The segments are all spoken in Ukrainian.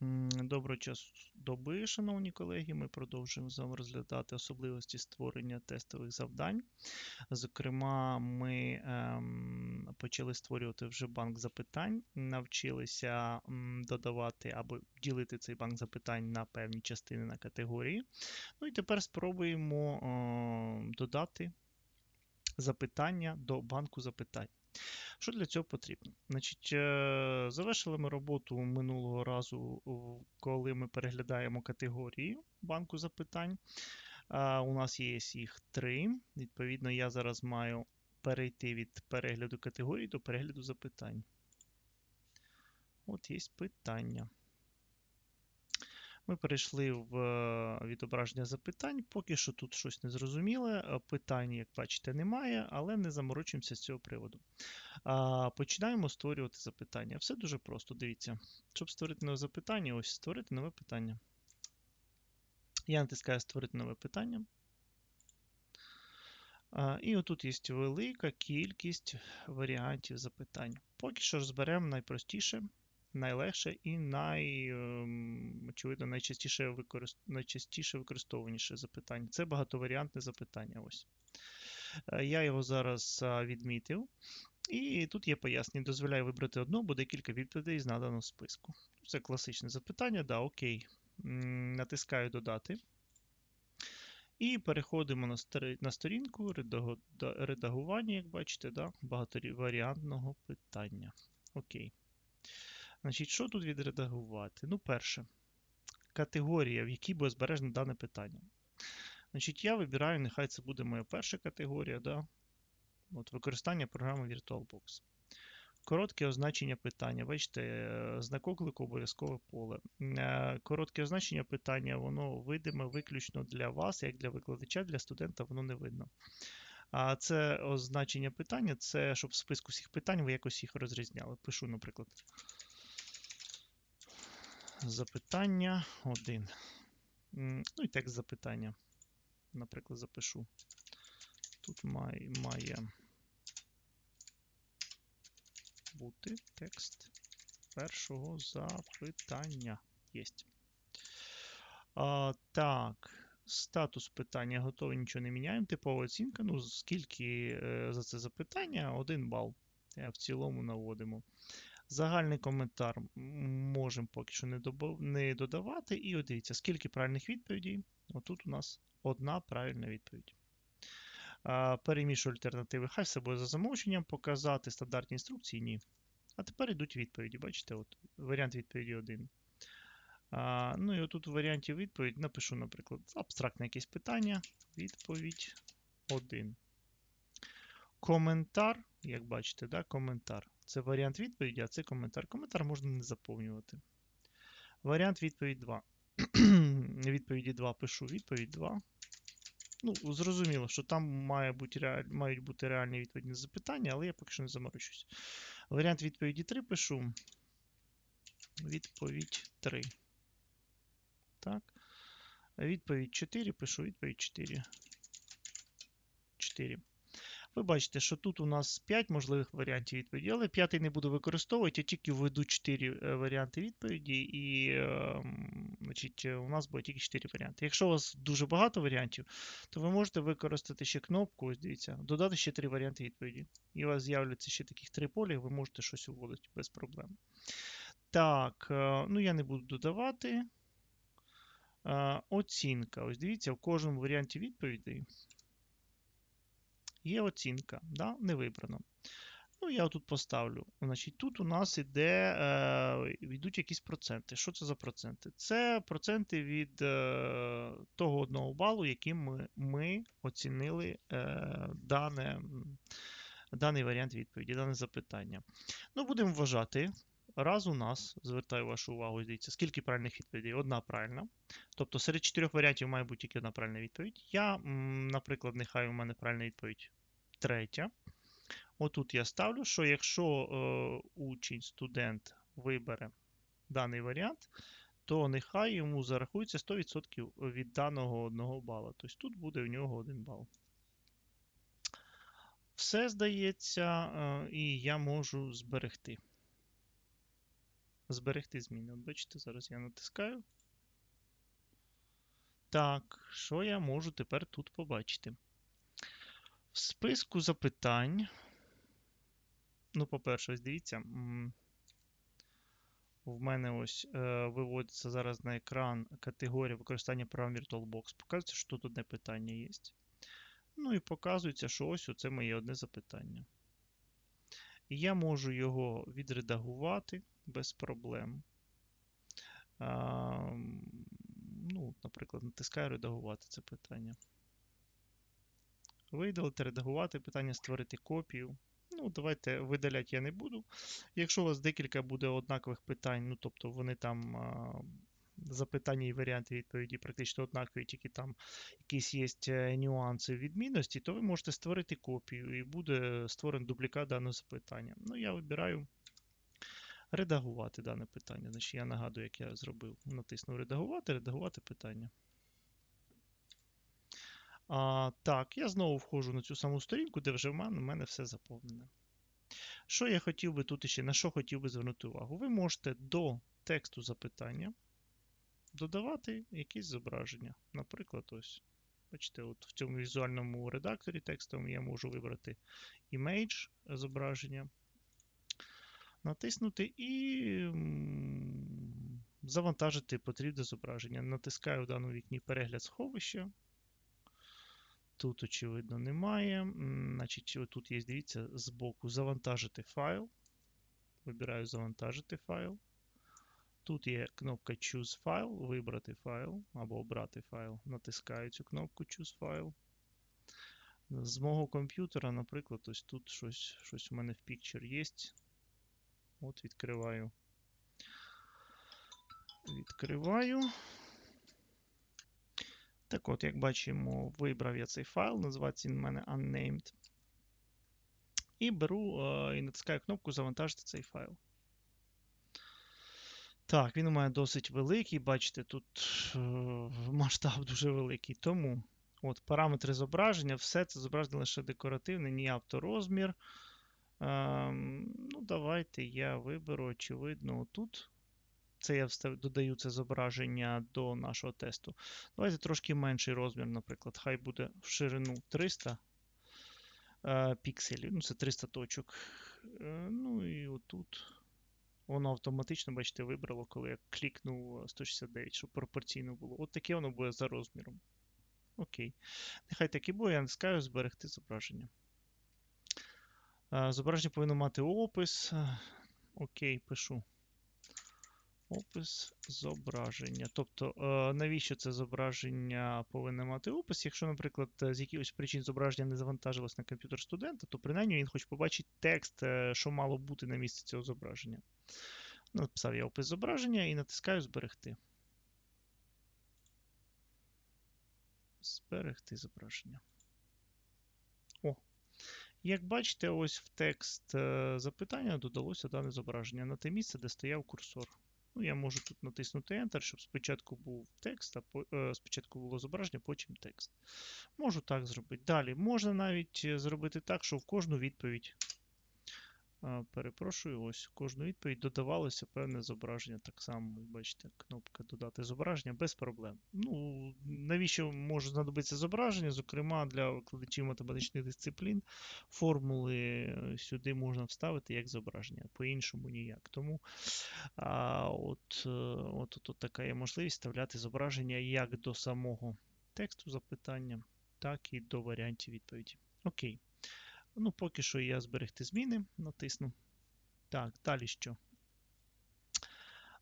Доброго часу доби, шановні колеги. Ми продовжуємо з вами розглядати особливості створення тестових завдань. Зокрема, ми ем, почали створювати вже банк запитань, навчилися м, додавати або ділити цей банк запитань на певні частини на категорії. Ну і тепер спробуємо е, додати запитання до банку запитань. Що для цього потрібно? Значить, е, Завершили ми роботу минулого разу, коли ми переглядаємо категорії банку запитань. У нас є їх три. Відповідно, я зараз маю перейти від перегляду категорій до перегляду запитань. От є питання. Ми перейшли в е, відображення запитань. Поки що тут щось незрозуміле. Е, питань, як бачите, немає, але не заморочуємося з цього приводу. Починаємо створювати запитання. Все дуже просто. Дивіться. Щоб створити нове запитання, ось створити нове питання. Я натискаю Створити нове питання. І отут є велика кількість варіантів запитань. Поки що розберемо найпростіше найлегше і най, ем, очевидно, найчастіше використ... найчастіше використовуваніше запитання. Це багатоваріантне запитання. Ось. Е, я його зараз відмітив. І тут є пояснення. Дозволяю вибрати одну, буде кілька відповідей з наданого списку. Це класичне запитання. Да, окей. Натискаю Додати. І переходимо на сторінку редагування, як бачите, да, багатоваріантного питання. Окей. Значить, Що тут відредагувати? Ну, перше, категорія, в якій буде збережено дане питання. Значить, Я вибираю, нехай це буде моя перша категорія. да? От, Використання програми VirtualBox. Коротке означення питання. Бачите, е, знак оклику обов'язкове поле. Е, коротке означення питання, воно видиме виключно для вас, як для викладача, для студента воно не видно. А це означення питання, це щоб в списку всіх питань ви якось їх розрізняли. Пишу, наприклад запитання 1. Ну і текст запитання. Наприклад, запишу. Тут має, має бути текст першого запитання. Єсть. А, Так, статус питання готовий, нічого не міняємо. Типова оцінка. Ну, скільки е, за це запитання? Один бал. В цілому наводимо. Загальний коментар можемо поки що не не додавати. І от дивіться, скільки правильних відповідей. Отут у нас одна правильна відповідь. Перемішу альтернативи. Хай буде за замовченням, показати стандартні інструкції, ні. А тепер йдуть відповіді. Бачите, от варіант відповіді 1. А, Ну і отут в варіанті відповідь напишу, наприклад, абстрактне якесь питання. Відповідь 1. Коментар, як бачите, да, коментар. Це варіант відповіді, а це коментар. Коментар можна не заповнювати. Варіант відповідь 2. відповіді 2 пишу відповідь 2. Ну, Зрозуміло, що там має бути реаль... мають бути реальні відповіді на запитання, але я поки що не заморочусь. Варіант відповіді 3 пишу. Відповідь 3. Так. Відповідь 4 пишу відповідь 4. 4. Ви бачите, що тут у нас 5 можливих варіантів відповіді, але п'ятий не буду використовувати, я тільки введу 4 е, варіанти відповіді, і ем, значить, у нас буде тільки 4 варіанти. Якщо у вас дуже багато варіантів, то ви можете використати ще кнопку, ось дивіться, додати ще 3 варіанти відповіді. І у вас з'являться ще таких 3 полі, ви можете щось вводити без проблем. Так, е, ну я не буду додавати. Е, оцінка. Ось дивіться, в кожному варіанті відповідей є оцінка, да? не вибрано. Ну, я тут поставлю. Значить, Тут у нас іде, е, йдуть якісь проценти. Що це за проценти? Це проценти від е, того одного балу, яким ми ми оцінили е, дане, даний варіант відповіді, дане запитання. Ну, Будемо вважати. Раз у нас, звертаю вашу увагу, дивіться, скільки правильних відповідей? Одна правильна. Тобто серед чотирьох варіантів має бути тільки одна правильна відповідь. Я, наприклад, нехай у мене правильна відповідь третя. Отут я ставлю, що якщо е, учень, студент вибере даний варіант, то нехай йому зарахується 100% від даного одного бала. Тобто тут буде в нього один бал. Все здається, е, і я можу зберегти. Зберегти зміни. От бачите, зараз я натискаю. Так, що я можу тепер тут побачити? В списку запитань. Ну, по-перше, ось дивіться. В мене ось е, виводиться зараз на екран категорія використання програм VirtualBox. Показується, що тут одне питання є. Ну і показується, що ось це моє одне запитання. І я можу його відредагувати без проблем. А, ну, Наприклад, натискаю редагувати це питання. Видалити, редагувати питання, створити копію. Ну, давайте видаляти я не буду. Якщо у вас декілька буде однакових питань, ну тобто вони там запитання і варіанти відповіді практично однакові, тільки там якісь є е, нюанси відмінності, то ви можете створити копію і буде створений дублікат даного запитання. Ну, я вибираю редагувати дане питання. Значить, я нагадую, як я зробив. Натиснув редагувати, редагувати питання. А, Так, я знову входжу на цю саму сторінку, де вже в мене, в мене все заповнене. Що я хотів би тут ще, на що хотів би звернути увагу? Ви можете до тексту запитання додавати якісь зображення. Наприклад, ось. Бачите, от в цьому візуальному редакторі текстовому я можу вибрати image зображення, натиснути і завантажити потрібне зображення. Натискаю в даному вікні перегляд сховища. Тут, очевидно, немає. Значить, Тут є, дивіться, збоку завантажити файл. Вибираю завантажити файл. Тут є кнопка Choose File, вибрати файл або обрати файл. Натискаю цю кнопку Choose File. З мого комп'ютера, наприклад, ось тут щось щось у мене в Picture є. От відкриваю. Відкриваю. Так от, як бачимо, вибрав я цей файл, називається він у мене unnamed. І беру е, і натискаю кнопку Завантажити цей файл. Так, він у мене досить великий. Бачите, тут е, масштаб дуже великий. Тому от, параметри зображення, все це зображення лише декоративне, ні авторозмір. Ем, ну, Давайте я виберу, очевидно, тут. Це я додаю це зображення до нашого тесту. Давайте трошки менший розмір, наприклад. Хай буде в ширину 300 е, пікселів. Ну, це 300 точок. Е, ну і отут. Воно автоматично, бачите, вибрало, коли я клікнув 169, щоб пропорційно було. От таке воно буде за розміром. Окей. Нехай так і буде, я натискаю зберегти зображення. Е, зображення повинно мати опис. Окей, пишу. Опис зображення. Тобто, е, навіщо це зображення повинно мати опис? Якщо, наприклад, з якихось причин зображення не завантажилось на комп'ютер студента, то принаймні він хоче побачити текст, е, що мало бути на місці цього зображення. Написав я опис зображення і натискаю Зберегти. Зберегти зображення. О! Як бачите, ось в текст е, запитання додалося дане зображення на те місце, де стояв курсор. Ну, Я можу тут натиснути Enter, щоб спочатку був текст, а е, спочатку було зображення, потім текст. Можу так зробити. Далі можна навіть е, зробити так, що в кожну відповідь Перепрошую, ось кожну відповідь додавалося певне зображення. Так само, бачите, кнопка Додати зображення без проблем. Ну, Навіщо може знадобитися зображення? Зокрема, для викладачів математичних дисциплін формули е, сюди можна вставити як зображення, по-іншому ніяк. Тому а, от, е, от, от така є можливість вставляти зображення як до самого тексту запитання, так і до варіантів відповіді. Окей. Ну, поки що я зберегти зміни, натисну. Так, далі що?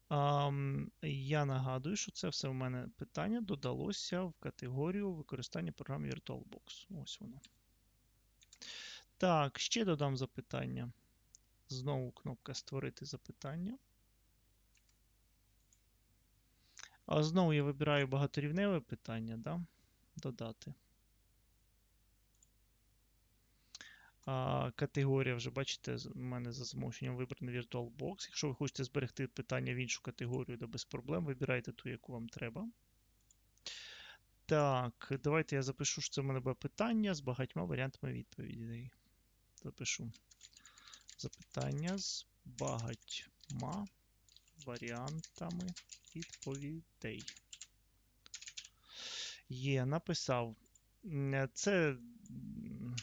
Um, я нагадую, що це все в мене питання додалося в категорію використання програми VirtualBox. Ось воно. Так, ще додам запитання. Знову кнопка Створити запитання. А знову я вибираю багаторівневе питання, да? додати. Категорія вже, бачите, у мене за замовченням вибрана VirtualBox. Якщо ви хочете зберегти питання в іншу категорію, то без проблем, вибирайте ту, яку вам треба. Так, давайте я запишу, що це в мене буде питання з багатьма варіантами відповідей. Запишу запитання з багатьма варіантами відповідей. Є, написав. Це, м,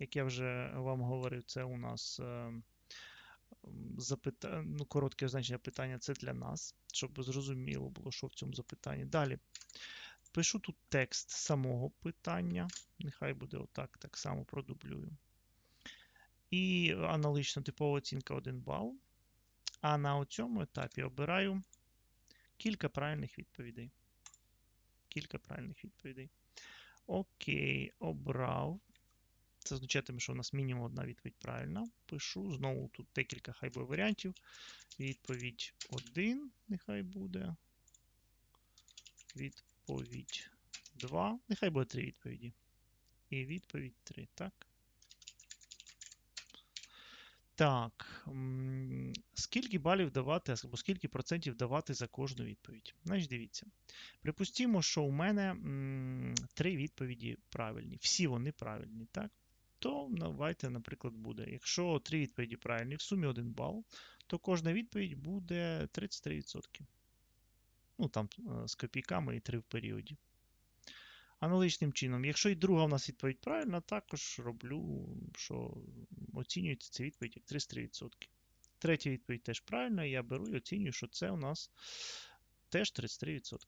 як я вже вам говорив, це у нас е, запита... ну, коротке значення питання це для нас, щоб зрозуміло було, що в цьому запитанні. Далі. Пишу тут текст самого питання. Нехай буде отак, так само продублюю. І аналогічно типова оцінка 1 бал. А на цьому етапі обираю кілька правильних відповідей. Кілька правильних відповідей. Окей, обрав. Це означатиме, що у нас мінімум одна відповідь правильна. Пишу. Знову тут декілька хай буде варіантів. Відповідь 1, нехай буде. Відповідь 2. Нехай буде 3 відповіді. І відповідь 3, так? Так, скільки балів давати, або скільки процентів давати за кожну відповідь? Значить, дивіться. Припустімо, що у мене три відповіді правильні. Всі вони правильні, так? То давайте, наприклад, буде. Якщо три відповіді правильні, в сумі 1 бал, то кожна відповідь буде 33%. Ну, там е, з копійками і 3 в періоді. Аналогічним чином, якщо і друга у нас відповідь правильна, також роблю, що оцінюється ця відповідь як 33%. Третя відповідь теж правильна, я беру і оцінюю, що це у нас теж 33%.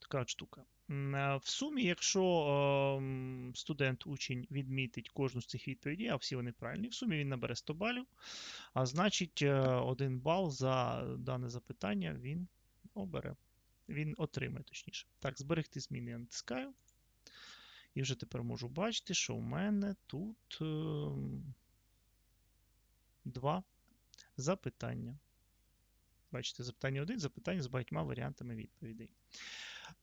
Така от штука. Е, в сумі, якщо е, студент, учень відмітить кожну з цих відповідей, а всі вони правильні, в сумі він набере 100 балів, а значить, е, один бал за дане запитання він обере він отримає, точніше. Так, зберегти зміни я натискаю. І вже тепер можу бачити, що у мене тут е, два запитання. Бачите, запитання 1, запитання з багатьма варіантами відповідей.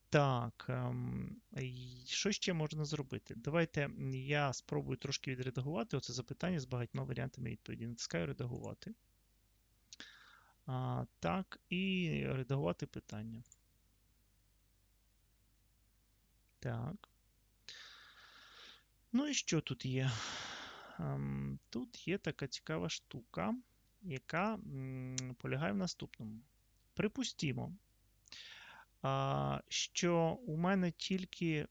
Так, ем, що ще можна зробити? Давайте я спробую трошки відредагувати оце запитання з багатьма варіантами відповіді. Натискаю редагувати. Так, і редагувати питання. Так. Ну і що тут є? Ем, тут є така цікава штука, яка полягає в наступному. Припустімо, що у мене тільки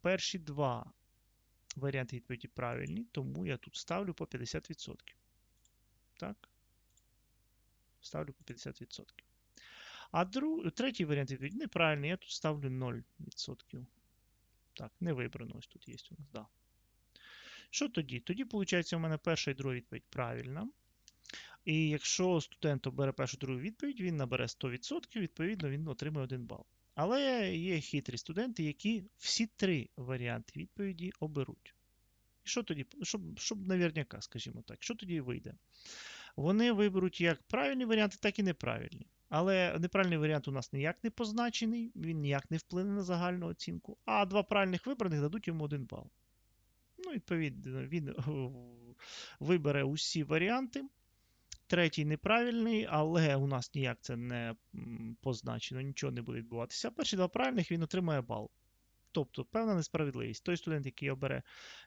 перші два варіанти відповіді правильні, тому я тут ставлю по 50%. Так? Ставлю по 50%. А друг, третій варіант відповіді неправильний, я тут ставлю 0%. Так, не вибрано. Ось тут є у нас, да. Що тоді? Тоді, виходить, у мене перша і друга відповідь правильна. І якщо студент обере першу другу відповідь, він набере 100%, відповідно, він отримає 1 бал. Але є хитрі студенти, які всі три варіанти відповіді оберуть. І що тоді, щоб, щоб наверняка, скажімо так, що тоді вийде? Вони виберуть як правильні варіанти, так і неправильні. Але неправильний варіант у нас ніяк не позначений, він ніяк не вплине на загальну оцінку. А два правильних вибраних дадуть йому один бал. Ну, відповідно, він вибере усі варіанти. Третій неправильний, але у нас ніяк це не позначено, нічого не буде відбуватися. Перші два правильних він отримає бал. Тобто певна несправедливість. Той студент, який обере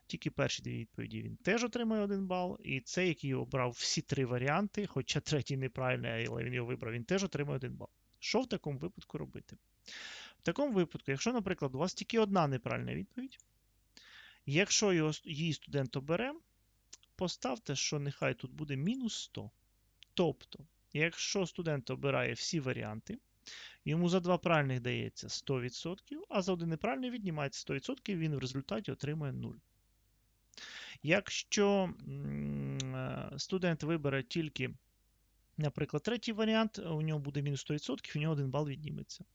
тільки перші дві відповіді, він теж отримає один бал. І цей, який обрав всі три варіанти, хоча третій неправильний, але він його вибрав, він теж отримає один бал. Що в такому випадку робити? В такому випадку, якщо, наприклад, у вас тільки одна неправильна відповідь, якщо його, її студент обере, поставте, що нехай тут буде мінус 100. Тобто, якщо студент обирає всі варіанти, Йому за два правильних дається 100%, а за один неправильний віднімається 100%, він в результаті отримує 0. Якщо е, студент вибере тільки, наприклад, третій варіант, у нього буде мінус 100%, у нього 1 бал відніметься.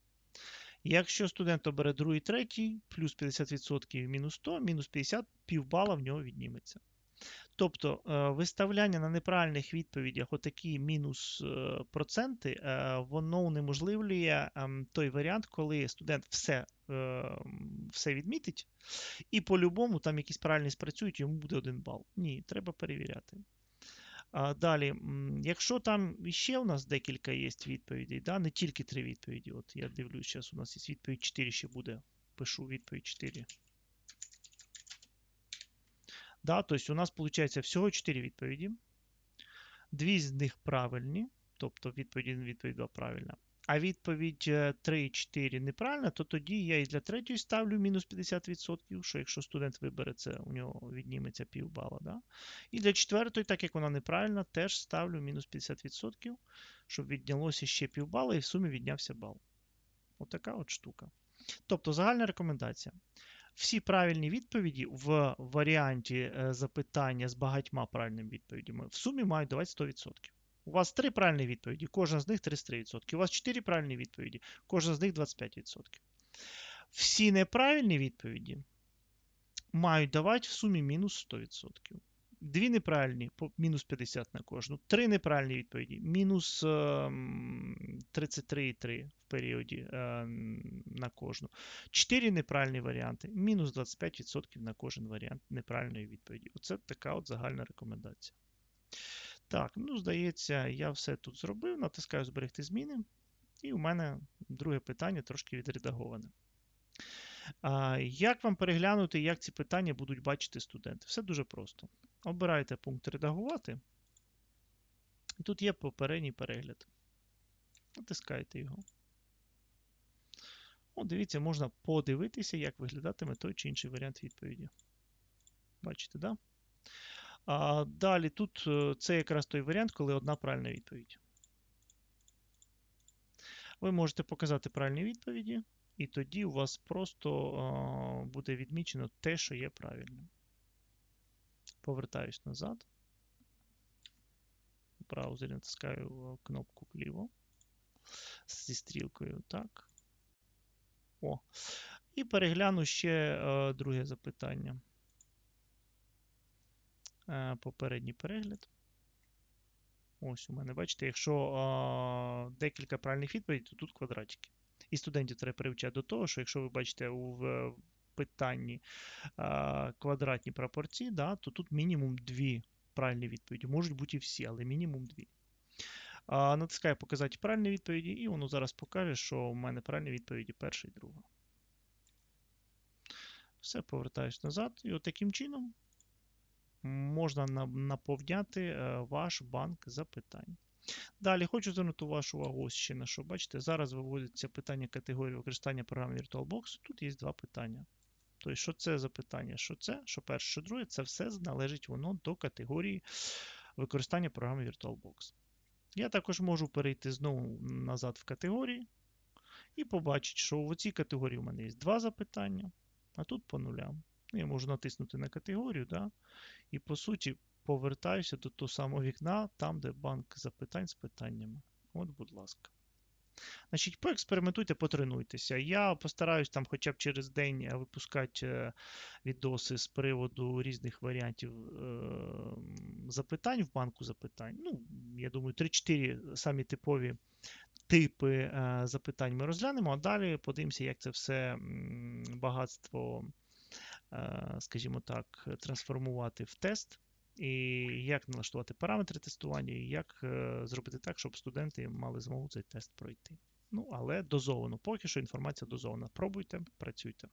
Якщо студент обере другий, третій, плюс 50% мінус 100, мінус 50, півбала в нього відніметься. Тобто е, виставляння на неправильних відповідях отакі мінус е, проценти, е, воно унеможливлює ем, той варіант, коли студент все все відмітить, і по-любому там якісь правильні спрацюють, йому буде один бал. Ні, треба перевіряти. Далі, якщо там ще у нас декілька є відповідей, да, не тільки три відповіді. От я дивлюсь, зараз у нас є відповідь 4 ще буде. Пишу відповідь 4. Да, Тобто у нас виходить всього 4 відповіді. Дві з них правильні, тобто відповідь 1, відповідь 2 правильна. А відповідь 3 і 4 неправильна, то тоді я і для третьої ставлю мінус 50%, що якщо студент вибере це, у нього відніметься півбала. Да? І для четвертої, так як вона неправильна, теж ставлю мінус 50%, щоб віднялося ще півбала і в сумі віднявся бал. Отака от штука. Тобто загальна рекомендація. Всі правильні відповіді в варіанті е, запитання з багатьма правильними відповідями в сумі мають давати 100%. У вас три правильні відповіді, кожна з них 33%. У вас 4 правильні відповіді, кожна з них 25%. Всі неправильні відповіді мають давати в сумі мінус 100%. Дві неправильні мінус 50 на кожну. Три неправильні відповіді мінус 33,3 ем, в періоді ем, на кожну. Чотири неправильні варіанти, мінус 25% на кожен варіант неправильної відповіді. Оце така от загальна рекомендація. Так, ну, здається, я все тут зробив. Натискаю зберегти зміни. І у мене друге питання трошки відредаговане. Як вам переглянути, як ці питання будуть бачити студенти? Все дуже просто. Обираєте пункт редагувати. І тут є попередній перегляд. Натискаєте його. О, дивіться, можна подивитися, як виглядатиме той чи інший варіант відповіді. Бачите? Да? А Далі тут е, це якраз той варіант, коли одна правильна відповідь. Ви можете показати правильні відповіді, і тоді у вас просто буде відмічено те, що є правильним. Повертаюсь назад. В браузері натискаю кнопку вліво зі стрілкою. Так. О. І перегляну ще е, друге запитання. Е, попередній перегляд. Ось у мене, бачите, якщо а, декілька правильних відповідей, то тут квадратики. І студентів треба привчати до того, що якщо ви бачите в питанні а, квадратні пропорції, да, то тут мінімум дві правильні відповіді. Можуть бути і всі, але мінімум дві. Натискаю показати правильні відповіді, і воно зараз покаже, що у мене правильні відповіді перша і друга. Все, повертаюсь назад. І от таким чином можна наповняти е, ваш банк запитань. Далі хочу звернути вашу увагу ось ще на що. Бачите, зараз виводиться питання категорії використання програми VirtualBox. Тут є два питання. Тобто, що це за питання? Що це, що перше, що друге, це все належить воно до категорії використання програми VirtualBox. Я також можу перейти знову назад в категорії і побачити, що в цій категорії у мене є два запитання, а тут по нулям. Ну, я можу натиснути на категорію, да, і по суті повертаюся до того самого вікна, там, де банк запитань з питаннями. От, будь ласка. Значить, поекспериментуйте, потренуйтеся. Я постараюсь там хоча б через день випускати е, відоси з приводу різних варіантів е запитань в банку запитань. Ну, я думаю, 3-4 самі типові типи е запитань ми розглянемо, а далі подивимося, як це все багатство Е, скажімо так, трансформувати в тест, і як налаштувати параметри тестування, і як е, зробити так, щоб студенти мали змогу цей тест пройти. Ну, але дозовано. Поки що інформація дозована. Пробуйте, працюйте.